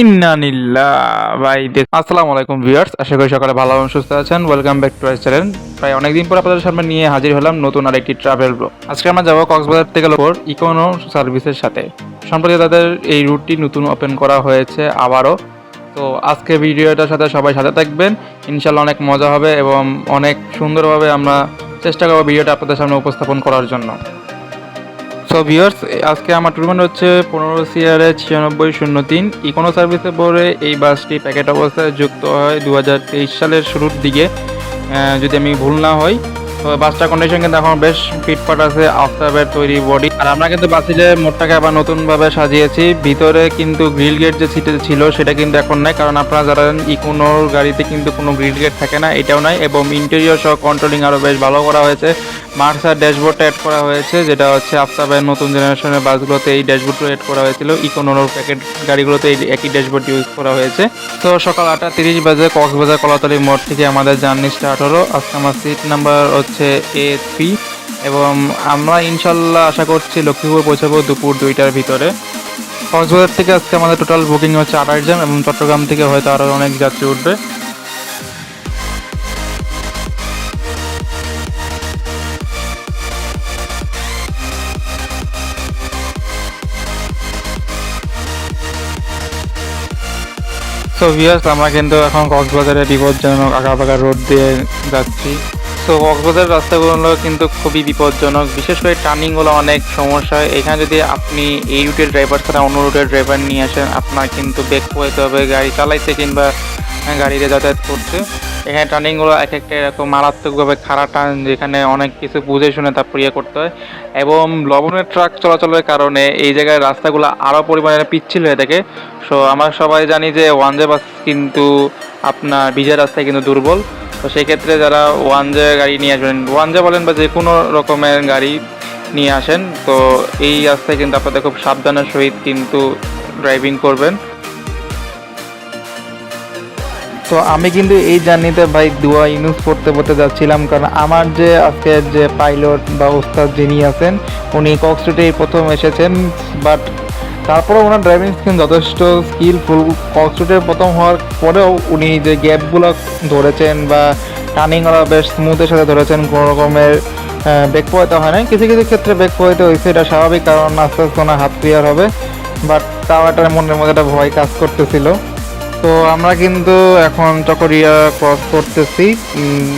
ইন্নানিল্লা ভাই আসসালামু আলাইকুম ভিউয়ার্স, আশা করি ভালো সুস্থ আছেন। ওয়েলকাম চ্যানেল প্রায় অনেকদিন পর আপনাদের সামনে নিয়ে হাজির হলাম নতুন ট্রাভেল আজকে যাব কক্সবাজার থেকে ইকোনো সার্ভিসের সাথে। সম্প্রতি তাদের এই রুটটি নতুন ওপেন করা হয়েছে আবারও। তো আজকে ভিডিওটার সাথে সবাই সাথে থাকবেন। ইনশাল্লাহ অনেক মজা হবে এবং অনেক সুন্দরভাবে আমরা চেষ্টা করব ভিডিওটা আপনাদের সামনে উপস্থাপন করার জন্য। সো ভিউয়ার্স আজকে আমার টুর্নামেন্ট হচ্ছে পনেরো সিয়ারে ছিয়ানব্বই শূন্য তিন। ইকোনো সার্ভিসে পরে এই বাসটি প্যাকেট অবস্থায় যুক্ত হয় দু হাজার তেইশ সালের শুরুর দিকে। যদি আমি ভুল না হই, তো বাসটার কন্ডিশন কিন্তু এখন বেশ ফিটফাট আছে আফটারবের তৈরি বডি আর আমরা কিন্তু বাসিলে মোটটাকে আবার নতুনভাবে সাজিয়েছি, ভিতরে কিন্তু গ্রিল গেট যে সিটে ছিল সেটা কিন্তু এখন নাই। কারণ আপনারা যারা ইকোনোর গাড়িতে কিন্তু কোনো গ্রিল গেট থাকে না, এটাও নাই। এবং ইন্টেরিয়র সহ কন্ট্রোলিং আরও বেশ ভালো করা হয়েছে। মার্সার ড্যাশবোর্ডটা অ্যাড করা হয়েছে, যেটা হচ্ছে আফতাবের নতুন জেনারেশনের বাসগুলোতে এই ড্যাশবোর্ডটা অ্যাড করা হয়েছিল। ইকোনোর প্যাকেট গাড়িগুলোতে এই একই ড্যাশবোর্ড ইউজ করা হয়েছে। তো সকাল আটটা তিরিশ বাজে কক্সবাজার কলাতলি মোড় থেকে আমাদের জার্নি স্টার্ট হলো। আজকে আমার সিট নাম্বার হচ্ছে এ থ্রি এবং আমরা ইনশাল্লাহ আশা করছি লক্ষ্মীপুর পৌঁছাবো দুপুর দুইটার ভিতরে। কক্সবাজার থেকে আজকে আমাদের টোটাল বুকিং হচ্ছে আঠাশ জন এবং চট্টগ্রাম থেকে হয়তো আরও অনেক যাত্রী উঠবে। সো ভিউয়ার্স আমরা কিন্তু এখন কক্সবাজারের বিপজ্জনক আঁকাবাঁকা রোড দিয়ে যাচ্ছি। সো কক্সবাজার রাস্তাগুলো কিন্তু খুবই বিপজ্জনক। বিশেষ করে টার্নিংগুলো অনেক সমস্যা এখানে যদি আপনি এই রুটের ড্রাইভার ছাড়া অন্য রুটের ড্রাইভার নিয়ে আসেন, আপনার কিন্তু বেগ হতে হবে, গাড়ি চালাইতে কিংবা গাড়িতে যাতায়াত করতে। এখানে টার্নিংগুলো এক একটা এরকম মারাত্মকভাবে খারাপ টার্ন যেখানে অনেক কিছু বুঝে শুনে তারপর ইয়ে করতে হয়। এবং লবণের ট্রাক চলাচলের কারণে এই জায়গায় রাস্তাগুলো আরও পরিমাণে পিচ্ছিল হয়ে থাকে। সো আমরা সবাই জানি যে ওয়ান জে বাস কিন্তু আপনার বিজয় রাস্তায় কিন্তু দুর্বল। তো সেই ক্ষেত্রে যারা ওয়ান জে গাড়ি নিয়ে আসবেন ওয়ান জে বলেন বা যে কোনো রকমের গাড়ি নিয়ে আসেন, তো এই রাস্তায় কিন্তু আপনাদের খুব সাবধানের সহিত কিন্তু ড্রাইভিং করবেন। তো আমি কিন্তু এই জার্নিতে ভাই, দুয়া ইউজ করতে করতে যাচ্ছিলাম। কারণ আমার যে আজকের যে পাইলট বা ওস্তাদ যিনি আছেন, উনি কক্সটুটে প্রথম এসেছেন। বাট তারপরে ওনার ড্রাইভিং স্কিল যথেষ্ট স্কিলফুল কক্সটুটে প্রথম হওয়ার পরেও উনি যে গ্যাপগুলো ধরেছেন বা টার্নিংগুলো বেশ স্মুথের সাথে ধরেছেন, কোনো রকমের পোয়াতে হয় না কিছু কিছু ক্ষেত্রে পোয়াতে হয়েছে, এটা স্বাভাবিক। কারণ আস্তে আস্তে ওনার হাত ক্লিয়ার হবে। বাট তাও একটা মনের মধ্যে একটা ভয় কাজ করতেছিল। তো আমরা কিন্তু এখন চকরিয়া ক্রস করতেছি।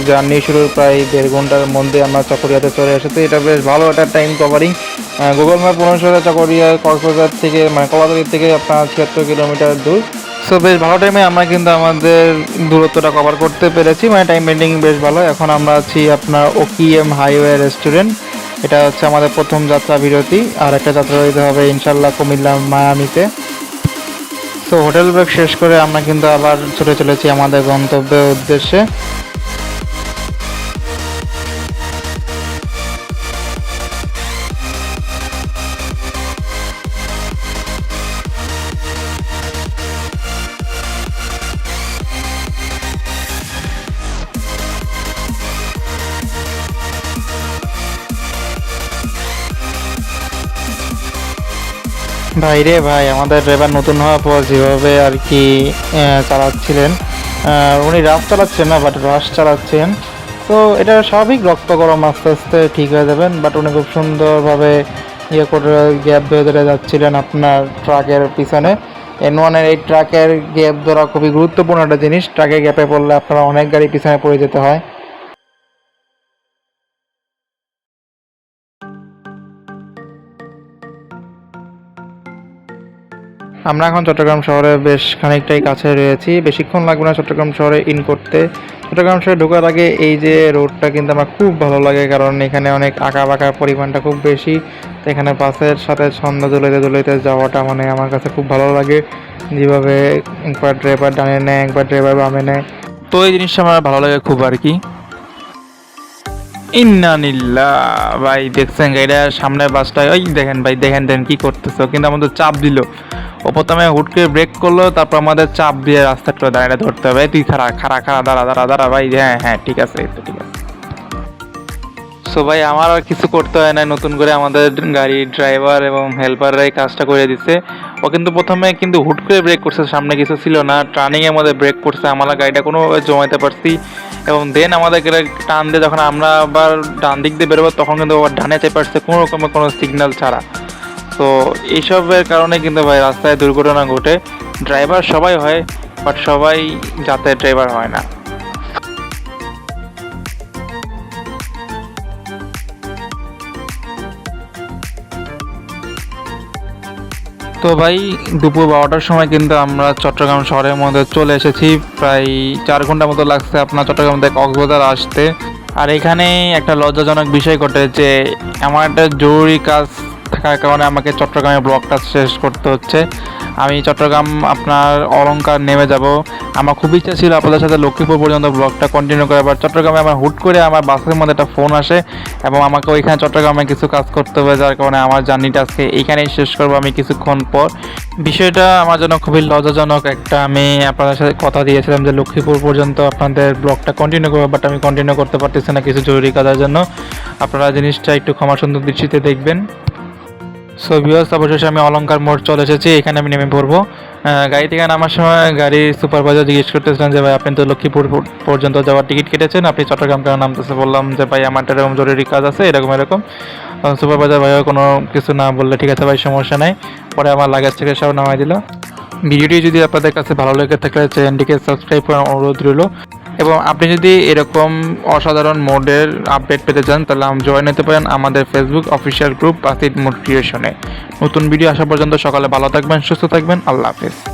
জার্নি শুরুর প্রায় দেড় ঘণ্টার মধ্যে আমরা চকরিয়াতে চলে এসেছি। এটা বেশ ভালো একটা টাইম কভারিং গুগল ম্যাপ অনুসারে চকরিয়া কক্সবাজার থেকে মানে কলাতলি থেকে আপনার ছিয়াত্তর কিলোমিটার দূর। সো বেশ ভালো টাইমে আমরা কিন্তু আমাদের দূরত্বটা কভার করতে পেরেছি। মানে টাইম বেন্ডিং বেশ ভালো। এখন আমরা আছি আপনার ওকিএম হাইওয়ে রেস্টুরেন্ট এটা হচ্ছে আমাদের প্রথম যাত্রা বিরতি। আর একটা যাত্রা দিতে হবে ইনশাল্লাহ কুমিল্লা মায়ামিতে। তো হোটেল ব্রেক শেষ করে আমরা কিন্তু আবার ছুটে চলেছি আমাদের গন্তব্যের উদ্দেশ্যে। ভাই রে ভাই, আমাদের ড্রাইভার নতুন হওয়ার পর যেভাবে আর কি চালাচ্ছিলেন উনি রাফ চালাচ্ছেন না বাট রাশ চালাচ্ছেন। তো এটা স্বাভাবিক, রক্ত গরম আস্তে আস্তে ঠিক হয়ে যাবেন বাট উনি খুব সুন্দরভাবে ইয়ে করে গ্যাপ ধরে ধরে যাচ্ছিলেন আপনার ট্রাকের পিছনে। এন ওয়ানের এই ট্রাকের গ্যাপ ধরা খুবই গুরুত্বপূর্ণ একটা জিনিস ট্রাকের গ্যাপে পড়লে আপনারা অনেক গাড়ি পিছনে পড়ে যেতে হয়। আমরা এখন চট্টগ্রাম শহরে বেশ খানিকটাই কাছে রয়েছি। বেশিক্ষণ লাগবে না চট্টগ্রাম শহরে ইন করতে। চট্টগ্রাম শহরে ঢোকার আগে এই যে রোডটা কিন্তু আমার খুব ভালো লাগে, কারণ এখানে অনেক আঁকা বাঁকার পরিমাণটা খুব বেশি। এখানে বাসের সাথে সন্ধ্যা দোলাইতে দোলাইতে যাওয়াটা মানে আমার কাছে খুব ভালো লাগে। যেভাবে একবার ড্রাইভার ডানে নেয়, একবার ড্রাইভার বামে নেয়। তো এই জিনিসটা আমার ভালো লাগে খুব আর কি। ইন্নানিল্লা ভাই দেখছেন গাড়িটার সামনের বাসটা ওই দেখেন ভাই, দেখেন দেখেন কি করতেছো। কিন্তু আমাদের চাপ দিল। ও প্রথমে হুট করে ব্রেক করল, তারপর আমাদের চাপ দিয়ে রাস্তাটা দাঁড়িয়ে ধরতে হবে। তুই খারা খারা খারা দাঁড়া দাঁড়া দাঁড়া, ভাই। হ্যাঁ হ্যাঁ ঠিক আছে ঠিক আছে। সো ভাই, আমার আর কিছু করতে হয় না। নতুন করে আমাদের গাড়ির ড্রাইভার এবং হেল্পাররাই কাজটা করে দিচ্ছে ও কিন্তু প্রথমে কিন্তু হুট করে ব্রেক করছে, সামনে কিছু ছিল না। টার্নিংয়ের মধ্যে ব্রেক করছে, আমরা গাড়িটা কোনো জমাইতে পারছি। এবং দেন আমাদের টান দিয়ে যখন আমরা আবার ডান দিক দিয়ে বেরোবো, তখন কিন্তু আবার ডানে আসছে, কোনো রকমের কোনো সিগন্যাল ছাড়া। তো এইসবের কারণে কিন্তু ভাই রাস্তায় দুর্ঘটনা ঘটে। ড্রাইভার সবাই হয়, বাট সবাই যাতে ড্রাইভার হয় না। তো ভাই, দুপুর বারোটার সময় কিন্তু আমরা চট্টগ্রাম শহরের মধ্যে চলে এসেছি। প্রায় চার ঘণ্টা মতো লাগছে আপনার চট্টগ্রাম থেকে কক্সবাজার আসতে। আর এখানে একটা লজ্জাজনক বিষয় ঘটে যে, আমার একটা জরুরি কাজ থাকার কারণে আমাকে চট্টগ্রামের ব্লগটা শেষ করতে হচ্ছে। আমি চট্টগ্রাম আপনার অলংকার নেমে যাব। আমার খুব ইচ্ছা ছিল আপনাদের সাথে লক্ষ্মীপুর পর্যন্ত ব্লগটা কন্টিনিউ করে বাট চট্টগ্রামে আমার হুট করে আমার বাসের মধ্যে একটা ফোন আসে এবং আমাকে ওইখানে চট্টগ্রামে কিছু কাজ করতে হবে, যার কারণে আমার জার্নিটা আজকে এইখানেই শেষ করব আমি কিছুক্ষণ পর। বিষয়টা আমার জন্য খুবই লজ্জাজনক, একটা আমি আপনাদের সাথে কথা দিয়েছিলাম যে লক্ষ্মীপুর পর্যন্ত আপনাদের ব্লগটা কন্টিনিউ করব বাট আমি কন্টিনিউ করতে পারতেছি না কিছু জরুরি কাজের জন্য। আপনারা জিনিসটা একটু ক্ষমা সুন্দর দৃষ্টিতে দেখবেন। সো ভিউয়ার্স অবশেষে আমি অলংকার মোড় চলে এসেছি, এখানে আমি নেমে পড়ব। গাড়ি থেকে নামার সময় গাড়ি সুপারভাইজার জিজ্ঞেস করতেছিলেন যে, ভাই, আপনি তো লক্ষ্মীপুর পর্যন্ত যাওয়ার টিকিট কেটেছেন, আপনি চট্টগ্রাম কেন নামতেছে বললাম যে, ভাই, আমার এরকম জরুরি কাজ আছে, এরকম এরকম। সুপারভাইজার ভাইও কোনো কিছু না বললে, ঠিক আছে ভাই, সমস্যা নাই। পরে আমার লাগেজ থেকে সব নামাই দিল। ভিডিওটি যদি আপনাদের কাছে ভালো লেগে থাকলে চ্যানেলটিকে সাবস্ক্রাইব করার অনুরোধ রইল। এবং আপনি যদি এরকম অসাধারণ মোডের আপডেট পেতে চান, তাহলে জয়েন হতে পারেন আমাদের Facebook official group Basid mode ক্রিয়েশনে নতুন ভিডিও আসা পর্যন্ত সকালে ভালো থাকবেন, সুস্থ থাকবেন, আল্লাহ হাফেজ।